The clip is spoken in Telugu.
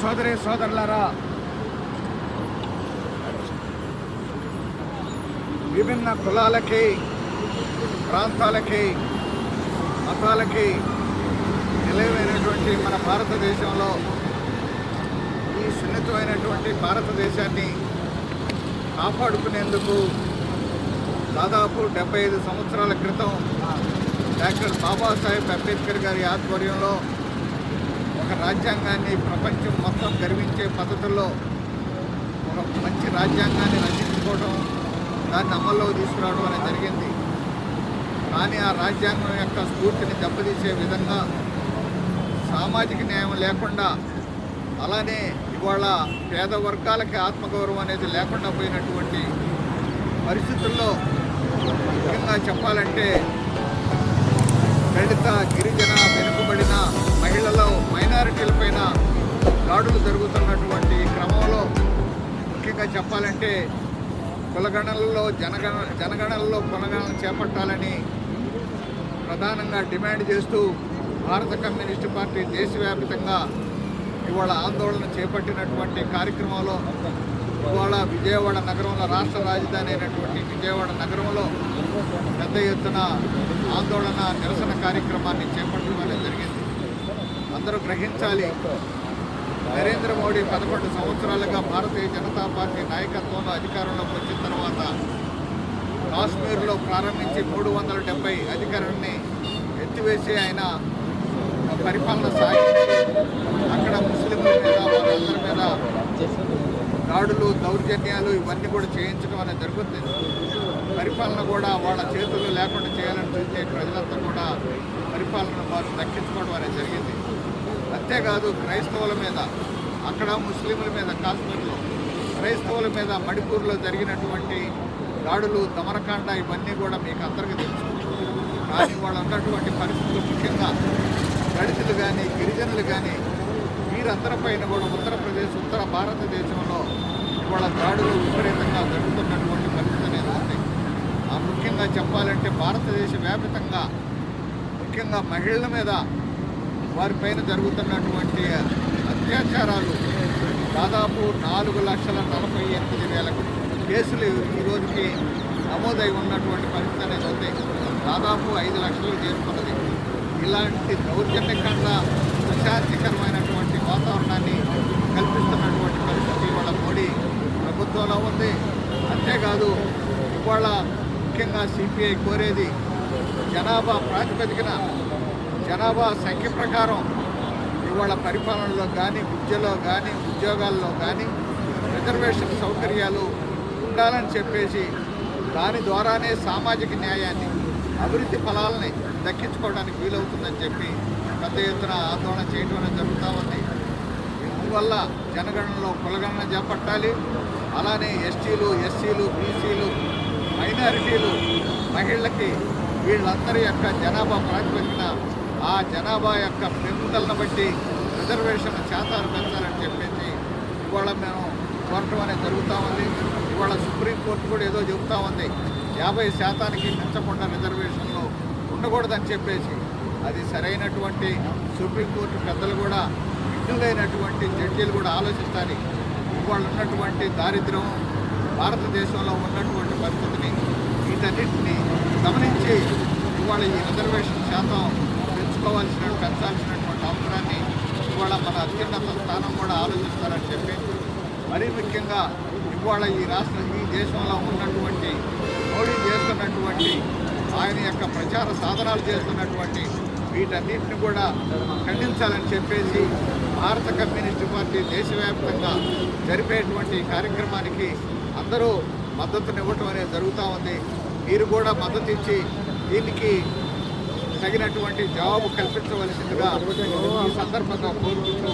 సోదరి సోదరులారా విభిన్న కులాలకి ప్రాంతాలకి మతాలకి నిలవైనటువంటి మన భారతదేశంలో ఈ సున్నితమైనటువంటి భారతదేశాన్ని కాపాడుకునేందుకు దాదాపు డెబ్బై ఐదు సంవత్సరాల క్రితం డాక్టర్ బాబాసాహెబ్ అంబేద్కర్ గారి ఆధ్వర్యంలో ఒక రాజ్యాంగాన్ని ప్రపంచం మొత్తం గర్వించే పద్ధతుల్లో ఒక మంచి రాజ్యాంగాన్ని రచించుకోవడం దాన్ని అమల్లో తీసుకురావడం అనేది జరిగింది. కానీ ఆ రాజ్యాంగం యొక్క స్ఫూర్తిని దెబ్బతీసే విధంగా సామాజిక న్యాయం లేకుండా అలానే ఇవాళ పేద వర్గాలకి ఆత్మగౌరవం అనేది లేకుండా పోయినటువంటి పరిస్థితుల్లో ముఖ్యంగా చెప్పాలంటే దళిత గిరిజన వెనుకబడిన మైనారిటీలపైన దాడులు జరుగుతున్నటువంటి క్రమంలో ముఖ్యంగా చెప్పాలంటే కులగణనలో జనగణ జనగణనలో కులగణన చేపట్టాలని ప్రధానంగా డిమాండ్ చేస్తూ భారత కమ్యూనిస్టు పార్టీ దేశవ్యాప్తంగా ఇవాళ ఆందోళన చేపట్టినటువంటి కార్యక్రమంలో ఇవాళ విజయవాడ నగరంలో రాష్ట్ర రాజధాని అయినటువంటి విజయవాడ నగరంలో పెద్ద ఎత్తున ఆందోళన నిరసన కార్యక్రమాన్ని చేపట్టడం అనేది జరిగింది. అందరూ గ్రహించాలి. నరేంద్ర మోడీ పదకొండు సంవత్సరాలుగా భారతీయ జనతా పార్టీ నాయకత్వంలో అధికారంలోకి వచ్చిన తర్వాత కాశ్మీర్లో ప్రారంభించి మూడు వందల డెబ్బై అధికారాన్ని ఎత్తివేసి ఆయన పరిపాలన సాగించి అక్కడ ముస్లింల మీద వాళ్ళందరి మీద దాడులు దౌర్జన్యాలు ఇవన్నీ కూడా చేయించడం అనేది జరుగుతుంది. పరిపాలన కూడా వాళ్ళ చేతుల్లో లేకుండా చేయాలని చూస్తే ప్రజలంతా కూడా పరిపాలన వారు దక్కించుకోవడం అనేది జరిగింది. అంతేకాదు క్రైస్తవుల మీద అక్కడ ముస్లింల మీద కాశ్మీర్లో క్రైస్తవుల మీద మణిపూర్లో జరిగినటువంటి దాడులు తమరకాండ ఇవన్నీ కూడా మీకు అందరికీ తెలుసు. కానీ వాళ్ళు ఉన్నటువంటి పరిస్థితులు ముఖ్యంగా దళితులు కానీ గిరిజనులు కానీ వీరందరిపైన కూడా ఉత్తరప్రదేశ్ ఉత్తర భారతదేశంలో ఇవాళ దాడులు విపరీతంగా జరుగుతున్నటువంటి పరిస్థితి అనేది ఉంది. ఆ ముఖ్యంగా చెప్పాలంటే భారతదేశ వ్యాపితంగా ముఖ్యంగా మహిళల మీద వారిపైన జరుగుతున్నటువంటి అత్యాచారాలు దాదాపు నాలుగు లక్షల నలభై ఎనిమిది వేల కేసులు ఈ రోజుకి నమోదై ఉన్నటువంటి పరిస్థితి అనేది ఉంది. దాదాపు ఐదు లక్షలు చేరుకున్నది. ఇలాంటి దౌర్జన్యకంగా ప్రశాంతికరమైనటువంటి వాతావరణాన్ని కల్పిస్తున్నటువంటి పరిస్థితి ఇవాళ మోడీ ప్రభుత్వంలో ఉంది. అంతేకాదు ఇవాళ ముఖ్యంగా సిపిఐ కోరేది జనాభా ప్రాతిపదికన జనాభా సంఖ్య ప్రకారం ఇవాళ పరిపాలనలో కానీ విద్యలో కానీ ఉద్యోగాల్లో కానీ రిజర్వేషన్ సౌకర్యాలు ఉండాలని చెప్పేసి దాని ద్వారానే సామాజిక న్యాయాన్ని అభివృద్ధి ఫలాలని దక్కించుకోవడానికి వీలవుతుందని చెప్పి పెద్ద ఎత్తున ఆందోళన చేయడం అనేది జరుగుతూ ఉంది. ఇందువల్ల జనగణనలో కులగణన చేపట్టాలి. అలానే ఎస్టీలు ఎస్సీలు బీసీలు మైనారిటీలు మహిళలకి వీళ్ళందరి యొక్క జనాభా ప్రాతిపదికన ఆ జనాభా యొక్క పెరుగుదలను బట్టి రిజర్వేషన్ శాతాలు పెంచాలని చెప్పేసి ఇవాళ మేము కోరటం అనేది జరుగుతూ ఉంది. ఇవాళ సుప్రీంకోర్టు కూడా ఏదో చెబుతూ ఉంది. యాభై శాతానికి పెంచకుండా రిజర్వేషన్లు ఉండకూడదని చెప్పేసి అది సరైనటువంటి సుప్రీంకోర్టు పెద్దలు కూడా విఘ్నులైనటువంటి జడ్జీలు కూడా ఆలోచించాలి ఇవాళ ఉన్నటువంటి దారిద్ర్యం భారతదేశంలో ఉన్నటువంటి పరిస్థితిని వీటన్నిటిని గమనించి ఇవాళ ఈ రిజర్వేషన్ శాతం పెంచుకోవాల్సిన పెంచాల్సినటువంటి అవసరాన్ని ఇవాళ మన అత్యున్నత స్థానం కూడా ఆలోచిస్తారని చెప్పి మరీ ముఖ్యంగా ఇవాళ ఈ రాష్ట్ర ఈ దేశంలో ఉన్నటువంటి మోడీ చేస్తున్నటువంటి ఆయన యొక్క ప్రచార సాధనాలు చేస్తున్నటువంటి వీటన్నిటిని కూడా ఖండించాలని చెప్పేసి భారత కమ్యూనిస్టు పార్టీ దేశవ్యాప్తంగా జరిపేటువంటి కార్యక్రమానికి అందరూ మద్దతునివ్వటం అనేది జరుగుతూ ఉంది. మీరు కూడా మద్దతు ఇచ్చి దీనికి తగినటువంటి జవాబు కల్పించవలసిందిగా ఈ సందర్భంగా కోరుకుంటూ